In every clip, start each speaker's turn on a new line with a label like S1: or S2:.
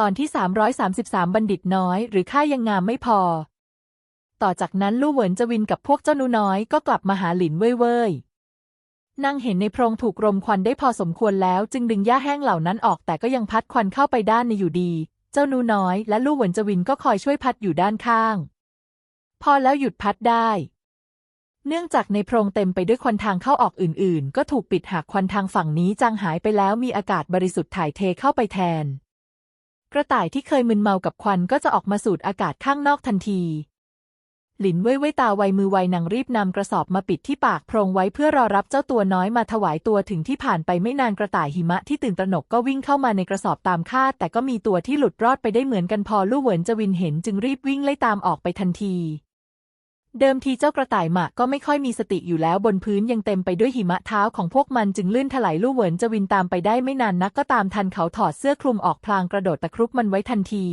S1: ตอนที่ 333 บัณฑิตน้อย หรือข้ายังงามไม่พอ ต่อจากนั้นลู่เหวินจวินกับพวกเจ้าหนูน้อยก็กลับมาหาหลินเว่ยเว่ยนางเห็นในโพรงถูกรมควันได้พอสมควรแล้ว จึงดึงหญ้าแห้งเหล่านั้นออกแต่ก็ยังพัดควันเข้าไปด้านในอยู่ดี เจ้าหนูน้อยและลู่เหวินจวินก็คอยช่วยพัดอยู่ด้านข้าง พอแล้วหยุดพัดได้ เนื่องจากในโพรงเต็มไปด้วยควันทางเข้าออกอื่น ๆ ก็ถูกปิดหากควันทางฝั่งนี้จางหายไปแล้วมีอากาศบริสุทธิ์ถ่ายเทเข้าไปแทน กระต่ายที่เคยมึนเมากับควันก็จะออกมาสูดอากาศข้างนอกทันที หลินเว่ยเว่ยตาไวมือไวนางรีบนำกระสอบมาปิดที่ปากโพรงไว้เพื่อรอรับเจ้าตัวน้อยมาถวายตัวถึงที่ผ่านไปไม่นานกระต่ายหิมะที่ตื่นตระหนกก็วิ่งเข้ามาในกระสอบตามคาด แต่ก็มีตัวที่หลุดรอดไปได้เหมือนกันพอลู่เหวินจวินเห็นจึงรีบวิ่งไล่ตามออกไปทันที เดิมทีเจ้ากระต่ายหมะก็ไม่ค่อยมีสติอยู่แล้วบนพื้นยังเต็มไปด้วยหิมะเท้าของพวกมันจึงลื่นถลายลู่เหวินจวินตามไปได้ไม่นานนักก็ตามทันเขาถอดเสื้อคลุมออกพลางกระโดดตะครุบมันไว้ทันที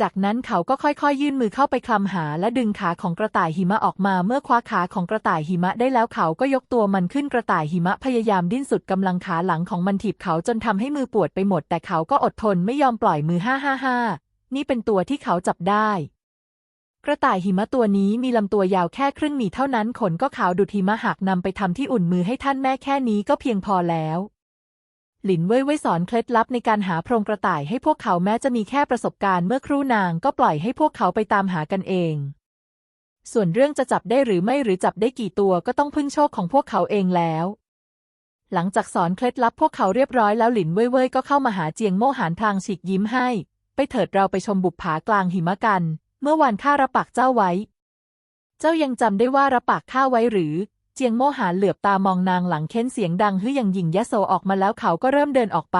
S1: จากนั้นเขาก็ค่อยๆ ยื่นมือเข้าไปคลำหาและดึงขาของกระต่ายหิมะออกมาเมื่อคว้าขาของกระต่ายหิมะได้แล้วเขาก็ยกตัวมันขึ้นกระต่ายหิมะพยายามดิ้นสุดกำลังขาหลังของมันถีบเขาจนทำให้มือปวดไปหมด แต่เขาก็อดทนไม่ยอมปล่อยมือห้าห้าห้านี่เป็นตัวที่เขาจับได้ กระต่ายหิมะตัวนี้มีลำตัวยาวแค่ครึ่งหมีเท่านั้นขนก็ขาวดุดหิมะหากนำไปทำที่อุ่นมือให้ท่านแม่แค่นี้ก็เพียงพอแล้ว หลินเว่ยเว่ยสอนเคล็ดลับในการหาโพรงกระต่ายให้พวกเขาแม้จะมีแค่ประสบการณ์เมื่อครู่นางก็ปล่อยให้พวกเขาไปตามหากันเอง ส่วนเรื่องจะจับได้หรือไม่หรือจับได้กี่ตัวก็ต้องพึ่งโชคของพวกเขาเองแล้วหลังจากสอนเคล็ดลับพวกเขาเรียบร้อยแล้วหลินเว่ยเว่ยก็เข้ามาหาเจียงโม่หานพลางฉีกยิ้มให้ ไปเถิดเราไปชมบุปผากลางหิมะกัน เมื่อวานข้ารับปากเจ้าไว้ เจ้ายังจำได้ว่ารับปากข้าไว้หรือ เจียงโมหานเหลือบตามองนางหลังเค้นเสียงดังฮึอย่างหยิ่งยะโสออกมาแล้วเขาก็เริ่มเดินออกไป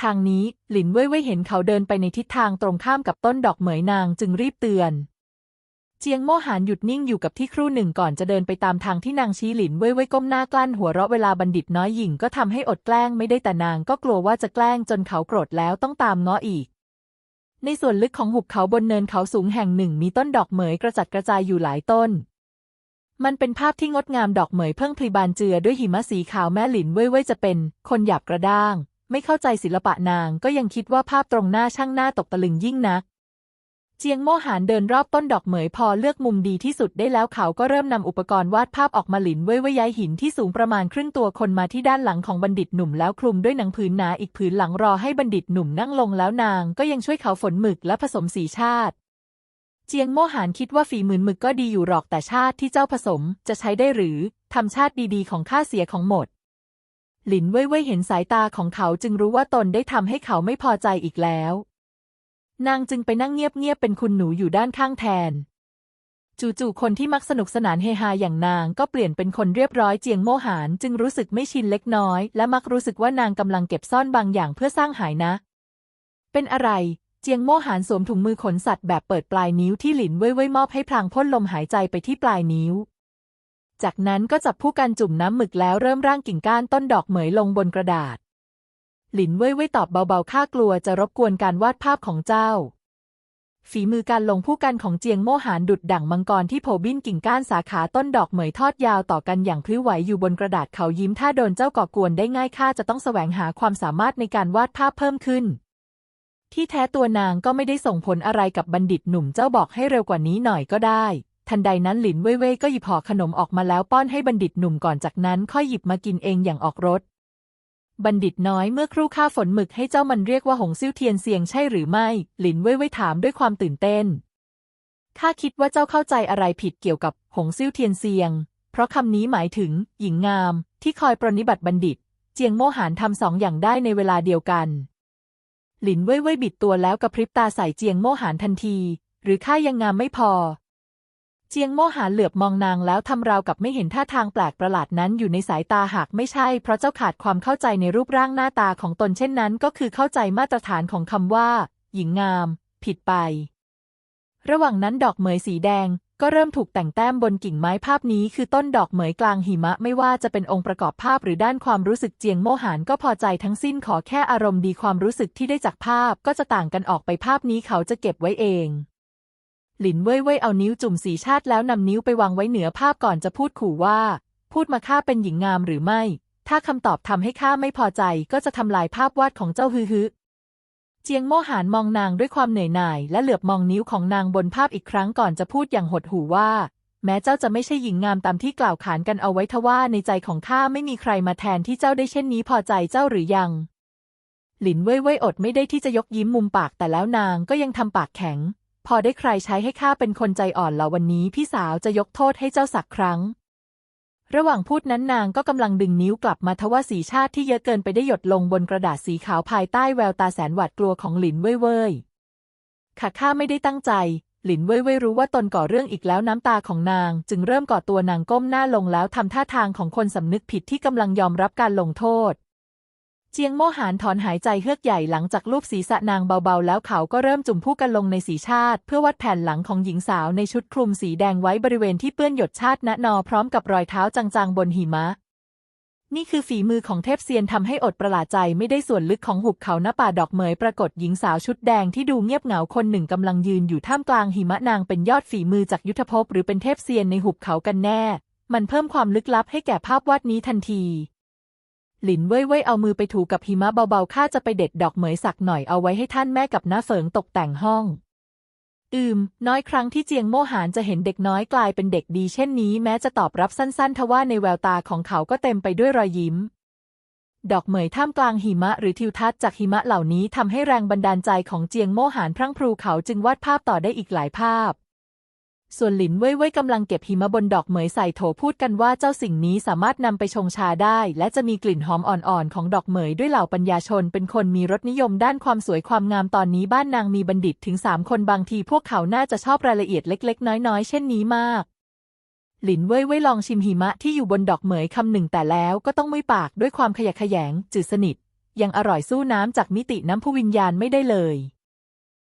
S1: ทางนี้หลินเว่ยเว่ยเห็นเขาเดินไปในทิศทางตรงข้ามกับต้นดอกเหมยนางจึงรีบเตือน เจียงโมหานหยุดนิ่งอยู่กับที่ครู่หนึ่งก่อนจะเดินไปตามทางที่นางชี้หลินเว่ยเว่ยก้มหน้ากลั้นหัวเราะเวลาบัณฑิตน้อยหญิงก็ทำให้อดแกล้งไม่ได้แต่นางก็กลัวว่าจะแกล้งจนเขาโกรธแล้วต้องตามง้ออีก ในส่วนลึกของหุบเขาบนเนินเขาสูงแห่งหนึ่งมีต้นดอกเหมยกระจัดกระจายอยู่หลายต้น มันเป็นภาพที่งดงามดอกเหมยเพิ่งพลีบานเจือด้วยหิมะสีขาวแม่หลินเว่ยเว่ยจะเป็น คนหยาบกระด้าง ไม่เข้าใจศิลปะนางก็ยังคิดว่าภาพตรงหน้าช่างหน้าตกตะลึงยิ่งนัก เจียงโมหานเดินรอบต้นดอกเหมยพอเลือกมุมดีที่สุดได้แล้วเขาก็เริ่มนำอุปกรณ์วาดภาพออกมาหลินเว่ยเว่ยย้ายหินที่สูงประมาณครึ่งตัวคนมาที่ด้านหลังของบัณฑิตหนุ่มแล้วคลุมด้วยหนังผืนหนาอีกผืนหลังรอให้บัณฑิตหนุ่มนั่งลงแล้วนางก็ยังช่วยเขาฝนหมึกและผสมสีชาติ เจียงโมหานคิดว่าฝีมือหมึกก็ดีอยู่หรอกแต่ชาติที่เจ้าผสมจะใช้ได้หรือทำชาติดีๆ ของข้าเสียของหมด หลินเว่ยเว่ยเห็นสายตาของเขาจึงรู้ว่าตนได้ทำให้เขาไม่พอใจอีกแล้ว นางจึงไปนั่งเงียบๆเป็นคุณหนูอยู่ด้านข้างแทน จู่ๆคนที่มักสนุกสนานเฮฮาอย่างนางก็เปลี่ยนเป็นคนเรียบร้อยเจียงโมหานจึงรู้สึกไม่ชินเล็กน้อย และมักรู้สึกว่านางกำลังเก็บซ่อนบางอย่างเพื่อสร้างหายนะ เป็นอะไร เจียงโมหานสวมถุงมือขนสัตว์แบบเปิดปลายนิ้วที่หลินเว่ยเว่ยมอบให้พลางพ่นลมหายใจไปที่ปลายนิ้ว จากนั้นก็จับผู้กันจุ่มน้ำหมึกแล้วเริ่มร่างกิ่งก้านต้นดอกเหมยลงบนกระดาษ หลินเว่ยเว่ยตอบเบาๆข้ากลัวจะรบกวนการวาดภาพของเจ้า ฝีมือการลงผู้กันของเจียงโม่หานดุดดั่งมังกรที่โผบินกิ่งก้านสาขาต้นดอกเหมยทอดยาวต่อกันอย่างพลิ้วไหวอยู่บนกระดาษเขายิ้มถ้าโดนเจ้าก่อกวนได้ง่ายข้าจะต้องแสวงหาความสามารถในการวาดภาพเพิ่มขึ้น ที่แท้ตัวนางก็ไม่ได้ส่งผลอะไรกับบัณฑิตหนุ่มเจ้าบอกให้เร็วกว่านี้หน่อยก็ได้ทันใดนั้นหลินเว่ยเว่ยก็หยิบห่อขนมออกมาแล้วป้อนให้บัณฑิตหนุ่มก่อนจากนั้นค่อยหยิบมากินเองอย่างออกรส บัณฑิตน้อยเมื่อครู่ข้าฝนหมึกให้เจ้ามันเรียกว่าหงซิ่วเทียนเซียงใช่หรือไม่ หลินเว่ยเว่ยถามด้วยความตื่นเต้น ข้าคิดว่าเจ้าเข้าใจอะไรผิดเกี่ยวกับหงซิ่วเทียนเซียง เพราะคำนี้หมายถึง หญิงงาม ที่คอยปรนนิบัติบัณฑิต เจียงโมหานทำสองอย่างได้ในเวลาเดียวกัน หลินเว่ยเว่ยบิดตัวแล้วกระพริบตาใส่เจียงโมหานทันที หรือข้ายังงามไม่พอ เจียงโม่หานเหลือบมองนางแล้วทำราวกับไม่เห็นท่าทางแปลกประหลาดนั้นอยู่ในสายตาหากไม่ใช่ เพราะเจ้าขาดความเข้าใจในรูปร่างหน้าตาของตนเช่นนั้น ก็คือเข้าใจมาตรฐานของคำว่า หญิงงาม ผิดไป ระหว่างนั้นดอกเหมยสีแดง ก็เริ่มถูกแต่งแต้มบนกิ่งไม้ภาพนี้ คือต้นดอกเหมยกลางหิมะไม่ว่าจะเป็นองค์ประกอบภาพหรือด้านความรู้สึกเจียงโมหานก็พอใจทั้งสิ้นขอแค่อารมณ์ดีความรู้สึกที่ได้จากภาพก็จะต่างกันออกไปภาพนี้เขาจะเก็บไว้เอง หลินเว่ยเว่ยเอานิ้วจุ่มสีชาติแล้วนำนิ้วไปวางไว้เหนือภาพก่อนจะพูดขู่ว่า พูดมาข้าเป็นหญิงงามหรือไม่ ถ้าคำตอบทำให้ข้าไม่พอใจก็จะทำลายภาพวาดของเจ้าฮือฮือเจียงโมหานมองนางด้วยความเหนื่อยหน่าย และเหลือบมองนิ้วของนางบนภาพอีกครั้งก่อนจะพูดอย่างหดหู่ว่า แม้เจ้าจะไม่ใช่หญิงงามตามที่กล่าวขานกันเอาไว้ทว่าในใจของข้าไม่มีใครมาแทนที่เจ้าได้เช่นนี้พอใจเจ้าหรือยังหลินเว่ยเว่ยอดไม่ได้ที่จะยกยิ้มมุมปากแต่แล้วนางก็ยังทำปากแข็ง พอได้ใครใช้ให้ข้าเป็นคนใจอ่อนแล้ววันนี้พี่สาวจะยกโทษให้เจ้าสักครั้ง ระหว่างพูดนั้นนางก็กำลังดึงนิ้วกลับมาทว่าสีชาติที่เยอะเกินไปได้หยดลงบนกระดาษสีขาวภายใต้แววตาแสนหวาดกลัวของหลินเว่ยเว่ยข้าข้าไม่ได้ตั้งใจ หลินเว่ยเว่ยรู้ว่าตนก่อเรื่องอีกแล้วน้ำตาของนาง จึงเริ่มก่อตัวนางก้มหน้าลงแล้วทำท่าทางของคนสำนึกผิดที่กำลังยอมรับการลงโทษ เจียงโมหานถอนหายใจเฮือกใหญ่หลังจากลูบศีรษะนางเบาๆ แล้วเขาก็เริ่มจุ่มผู้กันลงในสีชาติ เพื่อวัดแผ่นหลังของหญิงสาวในชุดคลุมสีแดงไว้บริเวณที่เปื้อนหยดชาติณนอพร้อมกับรอยเท้าจางๆ บนหิมะ นี่คือฝีมือของเทพเซียนทำให้อดประหลาดใจไม่ได้ส่วนลึกของหุบเขาหน้าป่าดอกเหมยปรากฏหญิงสาวชุดแดงที่ดูเงียบเหงาคนหนึ่งกำลังยืนอยู่ท่ามกลางหิมะนางเป็นยอดฝีมือจากยุทธภพหรือเป็นเทพเซียนในหุบเขากันแน่ มันเพิ่มความลึกลับให้แก่ภาพวาดนี้ทันที หลินเว่ยเว่ยเอามือไปถูกับหิมะเบาๆ ข้าจะไปเด็ดดอกเหมยสักหน่อยเอาไว้ให้ท่านแม่กับน้าเฟิงตกแต่งห้อง อืม น้อยครั้งที่เจียงโม่หานจะเห็นเด็กน้อยกลายเป็นเด็กดีเช่นนี้แม้จะตอบรับสั้นๆ ทว่าในแววตาของเขาก็เต็มไปด้วยรอยยิ้ม ดอกเหมยท่ามกลางหิมะหรือทิวทัศน์จากหิมะเหล่านี้ทำให้แรงบันดาลใจของเจียงโม่หานพรั่งพรูเขาจึงวาดภาพต่อได้อีกหลายภาพ ส่วนหลินเว่ยเว่ยกำลังเก็บหิมะบนดอกเหมยใส่โถพูดกันว่าเจ้าสิ่งนี้สามารถนำไปชงชาได้ และจะมีกลิ่นหอมอ่อนๆ ของดอกเหมยด้วยเหล่าปัญญาชน เป็นคนมีรสนิยมด้านความสวยความงามตอนนี้บ้านนางมีบัณฑิตถึงสามคนบางทีพวกเขาน่าจะชอบรายละเอียดเล็ก ๆ น้อยๆ เช่นนี้มากหลินเว่ยเว่ยลองชิมหิมะที่อยู่บนดอกเหมยคำหนึ่งแต่แล้วก็ต้องมุ้ยปากด้วยความขยะแขยงจืดสนิท ยังอร่อยสู้น้ำจากมิติน้ำพุวิญญาณไม่ได้เลย